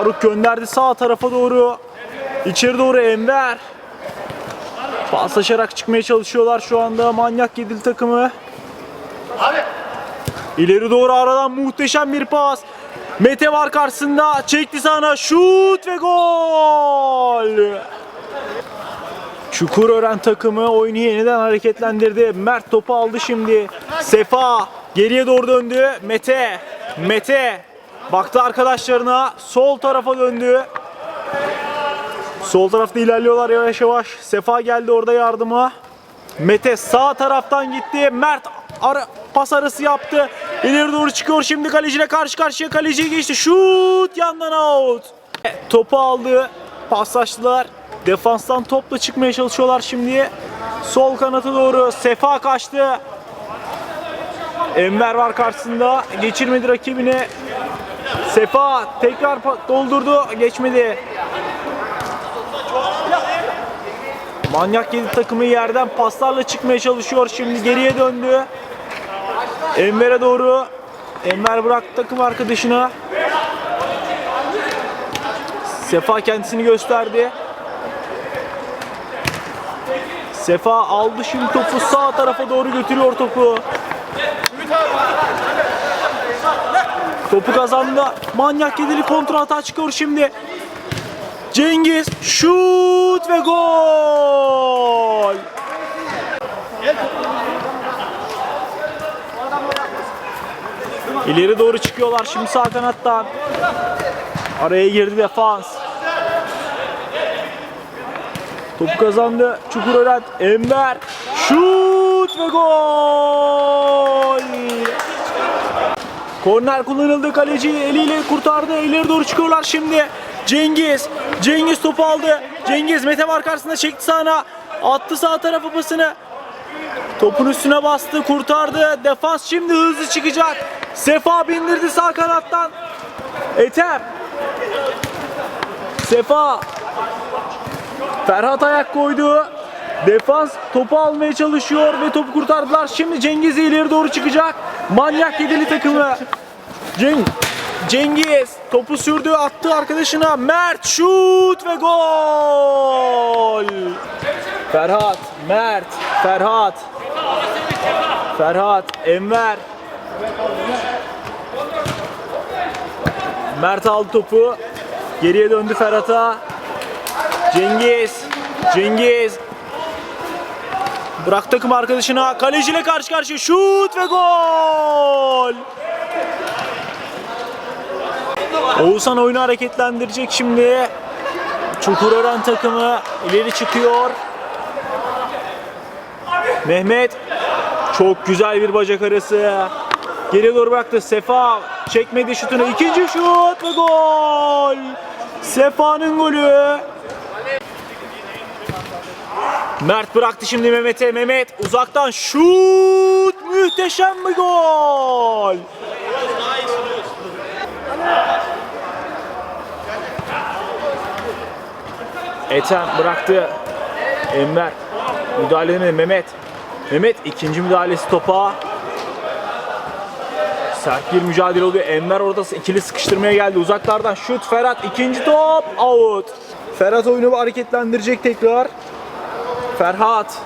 Faruk gönderdi sağ tarafa doğru. İçeri doğru Enver. Paslaşarak çıkmaya çalışıyorlar şu anda manyak yedili takımı. İleri doğru aradan muhteşem bir pas. Mete var karşısında. Çekti sana. Şut ve gol. Çukurören takımı oyunu yeniden hareketlendirdi. Mert topu aldı şimdi. Sefa geriye doğru döndü. Mete. Mete. Baktı arkadaşlarına. Sol tarafa döndü. Sol tarafta ilerliyorlar yavaş yavaş. Sefa geldi orada yardıma. Mete sağ taraftan gitti. Mert ara, pas arası yaptı. İleri doğru çıkıyor şimdi kaleciyle karşı karşıya kaleciyi geçti. Şut yandan out. Topu aldı. Paslaştılar. Defanstan topla çıkmaya çalışıyorlar şimdi. Sol kanata doğru Sefa kaçtı. Enver var karşısında. Geçirmedi rakibine. Sefa tekrar doldurdu. Geçmedi. Manyak yedi takımı yerden paslarla çıkmaya çalışıyor. Şimdi geriye döndü. Enver'e doğru. Enver bıraktı takım arkadaşına. Sefa kendisini gösterdi. Sefa aldı şimdi topu sağ tarafa doğru götürüyor topu. Topu kazandı. Manyak yedili kontra hata çıkıyor şimdi. Cengiz şut ve gol. İleri doğru çıkıyorlar şimdi sağ kanattan. Araya girdi defans. Topu kazandı. Çukurören Enver. Şut ve gol. Korner kullanıldı. Kaleci eliyle kurtardı. İleri doğru çıkıyorlar şimdi. Cengiz. Cengiz topu aldı. Cengiz Mete var karşısında çekti sağına. Attı sağ tarafa pasını. Topun üstüne bastı, kurtardı. Defans şimdi hızlı çıkacak. Sefa bindirdi sağ kanattan. Ethem. Sefa. Ferhat ayak koydu. Defans topu almaya çalışıyor ve topu kurtardılar. Şimdi Cengiz ileri doğru çıkacak. Manyak yedili takımı. Ceng Cengiz topu sürdü attı arkadaşına. Mert şut ve gol. Ferhat, Mert, Ferhat. Ferhat, Enver. Mert aldı topu. Geriye döndü Ferhat'a. Cengiz. Cengiz. Bırak takım arkadaşına. Kaleciyle karşı karşıya. Şut ve gol. Oğuzhan oyunu hareketlendirecek şimdi. Çukurören takımı ileri çıkıyor. Mehmet çok güzel bir bacak arası. Geriye doğru bıraktı. Sefa çekmedi şutunu. İkinci şut ve gol. Sefa'nın golü. Mert bıraktı şimdi Mehmet'e. Mehmet uzaktan şut. Muhteşem bir gol. Ethem bıraktı. Enver müdahale edemedi. Mehmet. Mehmet ikinci müdahalesi topa. Sert bir mücadele oluyor. Enver orada ikili sıkıştırmaya geldi. Uzaklardan şut. Ferhat ikinci top. Out. Ferhat oyunu hareketlendirecek tekrar. Ferhat.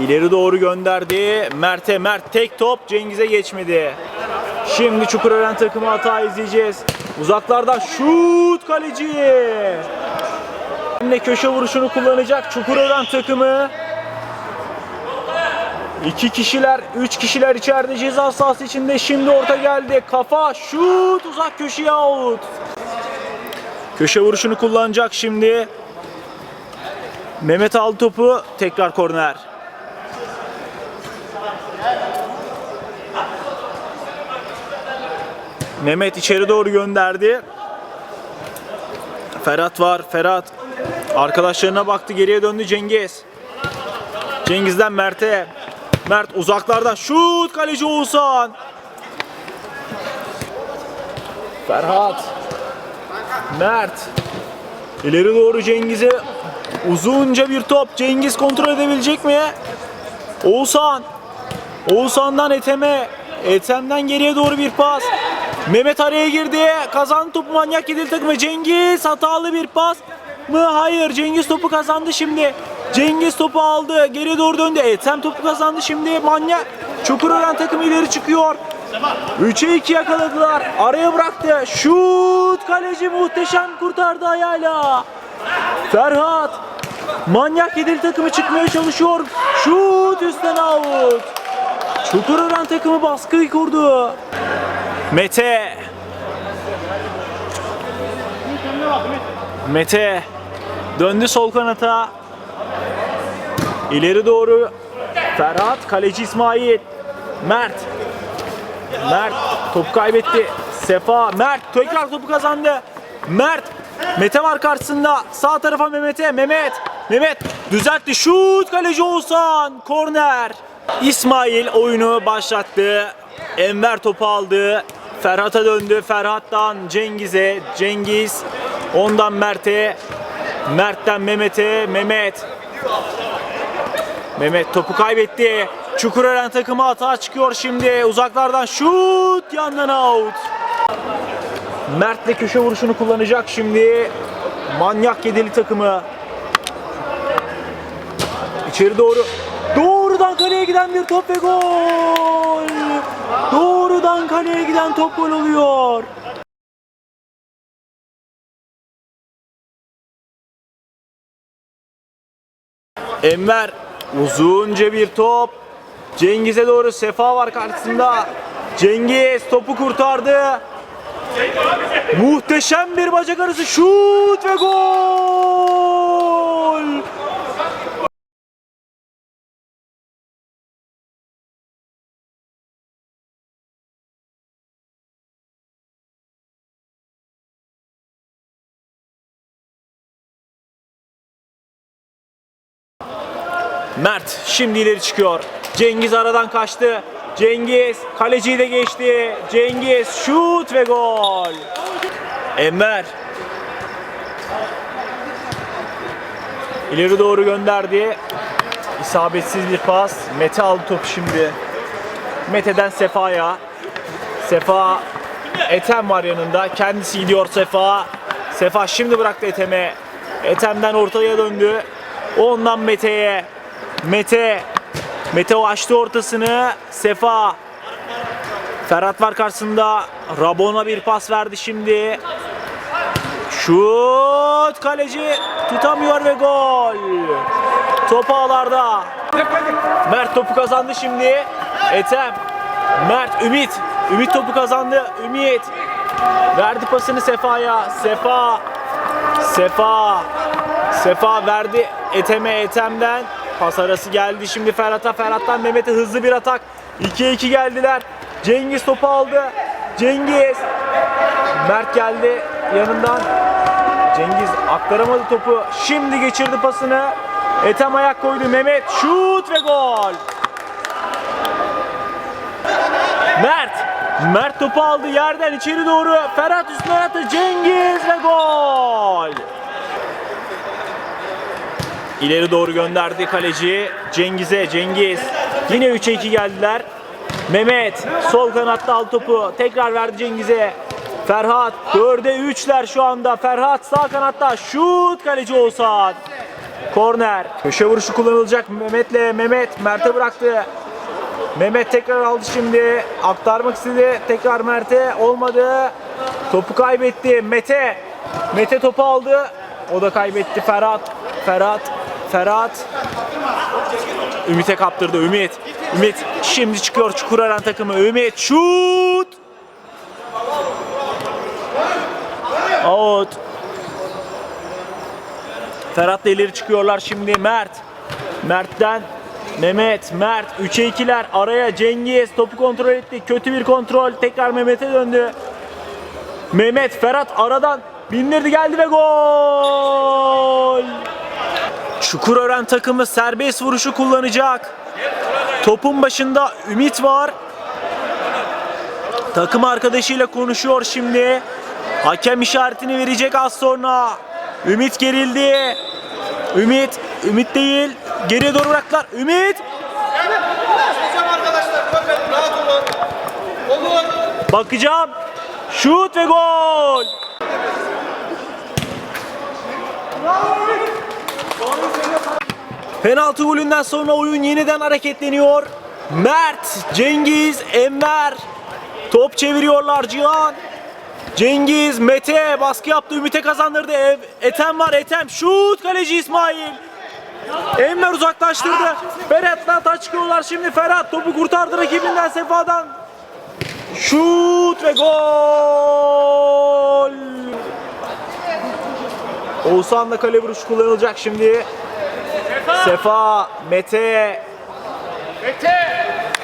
İleri doğru gönderdi. Mert'e. Mert tek top. Cengiz'e geçmedi. Şimdi Çukurören takımı hata izleyeceğiz. Uzaklardan şut kaleci. Şimdi köşe vuruşunu kullanacak Çukurören takımı. İki kişiler, üç kişiler içeride ceza sahası içinde. Şimdi orta geldi. Kafa, şut, uzak köşeye out. Köşe vuruşunu kullanacak şimdi. Mehmet aldı topu. Tekrar korner. Mehmet içeri doğru gönderdi. Ferhat var. Ferhat arkadaşlarına baktı. Geriye döndü Cengiz. Cengiz'den Mert'e. Mert uzaklardan şut kaleci Oğuzhan. Ferhat. Mert. İleri doğru Cengiz'e uzunca bir top. Cengiz kontrol edebilecek mi? Oğuzhan. Oğuzhan'dan Ethem'e. Ethem'den geriye doğru bir pas. Mehmet araya girdi. Kazandı topu manyak yedili takımı. Cengiz hatalı bir pas mı? Hayır. Cengiz topu kazandı şimdi. Cengiz topu aldı. Geriye doğru döndü. Ethem topu kazandı şimdi. Manyak. Çukurören takımı ileri çıkıyor. 3'e 2 yakaladılar. Araya bıraktı. Şut. Kaleci muhteşem kurtardı ayağıyla. Ferhat. Manyak yedili takımı çıkmaya çalışıyor. Şut üstten out. Çukurören takımı baskıyı kurdu. Mete. Mete döndü sol kanata. İleri doğru Ferhat, kaleci İsmail. Mert. Mert topu kaybetti. Sefa, Mert tekrar topu kazandı. Mert Mete var karşısında. Sağ tarafa Mehmet'e. Mehmet. Mehmet düzeltti. Şut kaleci Oğuzhan. Korner. İsmail oyunu başlattı. Enver topu aldı. Ferhat'a döndü. Ferhat'tan Cengiz'e. Cengiz. Ondan Mert'e. Mert'ten Mehmet'e. Mehmet. Mehmet topu kaybetti. Çukurören takımı hata çıkıyor şimdi. Uzaklardan şut yandan out. Mert de köşe vuruşunu kullanacak şimdi. Manyak yedili takımı. İçeri doğru. Doğrudan kaleye giden bir top ve gol. Doğrudan kaleye giden top gol oluyor. Enver uzunca bir top. Cengiz'e doğru Sefa var karşısında. Cengiz topu kurtardı. Muhteşem bir bacak arası şut ve gol. Mert şimdi ileri çıkıyor. Cengiz aradan kaçtı. Cengiz kaleciyi de geçti. Cengiz şut ve gol. Enver İleri doğru gönderdi. İsabetsiz bir pas. Mete aldı topu şimdi. Mete'den Sefa'ya. Sefa Ethem var yanında. Kendisi gidiyor Sefa. Sefa şimdi bıraktı Ethem'e. Ethem'den ortaya döndü. Ondan Mete'ye. Mete. Mete o açtı ortasını. Sefa. Ferhat var karşısında. Rabona bir pas verdi şimdi. Şut kaleci tutamıyor ve gol. Top ağlarda. Mert topu kazandı şimdi. Ethem. Mert Ümit. Ümit topu kazandı. Ümit. Verdi pasını Sefa'ya. Sefa. Sefa. Sefa verdi Ethem'e Ethem'den. Pas arası geldi şimdi Ferhat'a. Ferhat'tan Mehmet'e hızlı bir atak. 2'ye 2 geldiler. Cengiz topu aldı. Cengiz. Mert geldi yanından. Cengiz aktaramadı topu. Şimdi geçirdi pasını. Ethem ayak koydu. Mehmet şut ve gol. Mert. Mert topu aldı yerden içeri doğru. Ferhat üstüne attı. Cengiz ve gol. İleri doğru gönderdi kaleci Cengiz'e. Cengiz. Yine 3'e 2 geldiler. Mehmet sol kanatta al topu. Tekrar verdi Cengiz'e. Ferhat 4'e 3'ler şu anda. Ferhat sağ kanatta şut kaleci Oğuzhan. Korner. Köşe vuruşu kullanılacak Mehmet'le. Mehmet Mert'e bıraktı. Mehmet tekrar aldı şimdi. Aktarmak istedi. Tekrar Mert'e olmadı. Topu kaybetti. Mete. Mete topu aldı. O da kaybetti. Ferhat. Ferhat. Ferhat. Ümit'e kaptırdı. Ümit. Ümit şimdi çıkıyor Çukurören takımı. Ümit şut. Out. Ferhat'la ileri çıkıyorlar şimdi. Mert. Mert'ten Mehmet, Mert 3'e 2'ler araya Cengiz topu kontrol etti. Kötü bir kontrol. Tekrar Mehmet'e döndü. Mehmet, Ferhat aradan bindirdi geldi ve gol. Çukurören takımı serbest vuruşu kullanacak. Topun başında Ümit var. Takım arkadaşıyla konuşuyor şimdi. Hakem işaretini verecek az sonra. Ümit gerildi. Ümit, Ümit değil. Geriye doğru bıraktılar. Ümit. Bakacağım. Şut ve gol. Penaltı golünden sonra oyun yeniden hareketleniyor. Mert, Cengiz, Enver top çeviriyorlar Cihan. Cengiz, Mete baskı yaptı, Ümit'e kazandırdı. Ev, Etem var, Etem şut, kaleci İsmail. Enver uzaklaştırdı. Ferhat'la taç çıkıyorlar şimdi. Ferhat topu kurtardı rakibinden Sefa'dan. Şut ve gol. Oğuzhan'la kale vuruşu kullanılacak şimdi. Sefa, Mete.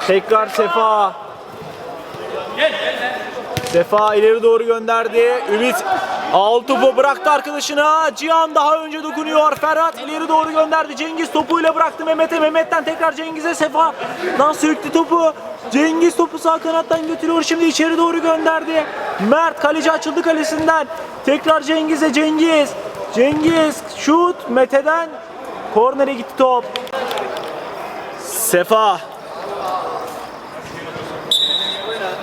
Tekrar Sefa. Sefa ileri doğru gönderdi. Ümit al topu bıraktı arkadaşına. Cihan daha önce dokunuyor. Ferhat ileri doğru gönderdi. Cengiz topuyla bıraktı Mehmet'e. Mehmet'ten tekrar Cengiz'e Sefa. Lan sürüktü topu. Cengiz topu sağ kanattan götürüyor. Şimdi içeri doğru gönderdi. Mert kaleci açıldı kalesinden. Tekrar Cengiz'e Cengiz. Cengiz şut Mete'den. Kornere gitti top. Sefa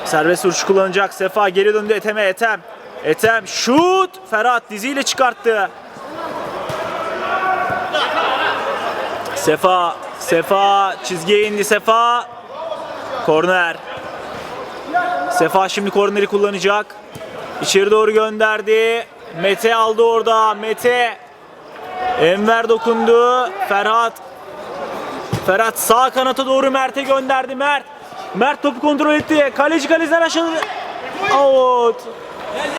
Serbest vuruş kullanacak. Sefa geri döndü Ethem'e. Ethem. Ethem şut. Ferhat diziyle çıkarttı. Sefa. Sefa çizgiye indi Sefa. Korner. Sefa şimdi korneri kullanacak. İçeri doğru gönderdi. Mete aldı orada. Mete. Enver dokundu. Ferhat. Ferhat sağ kanata doğru Mert'e gönderdi. Mert. Mert topu kontrol etti. Kaleci kalesinden aşağı. Out.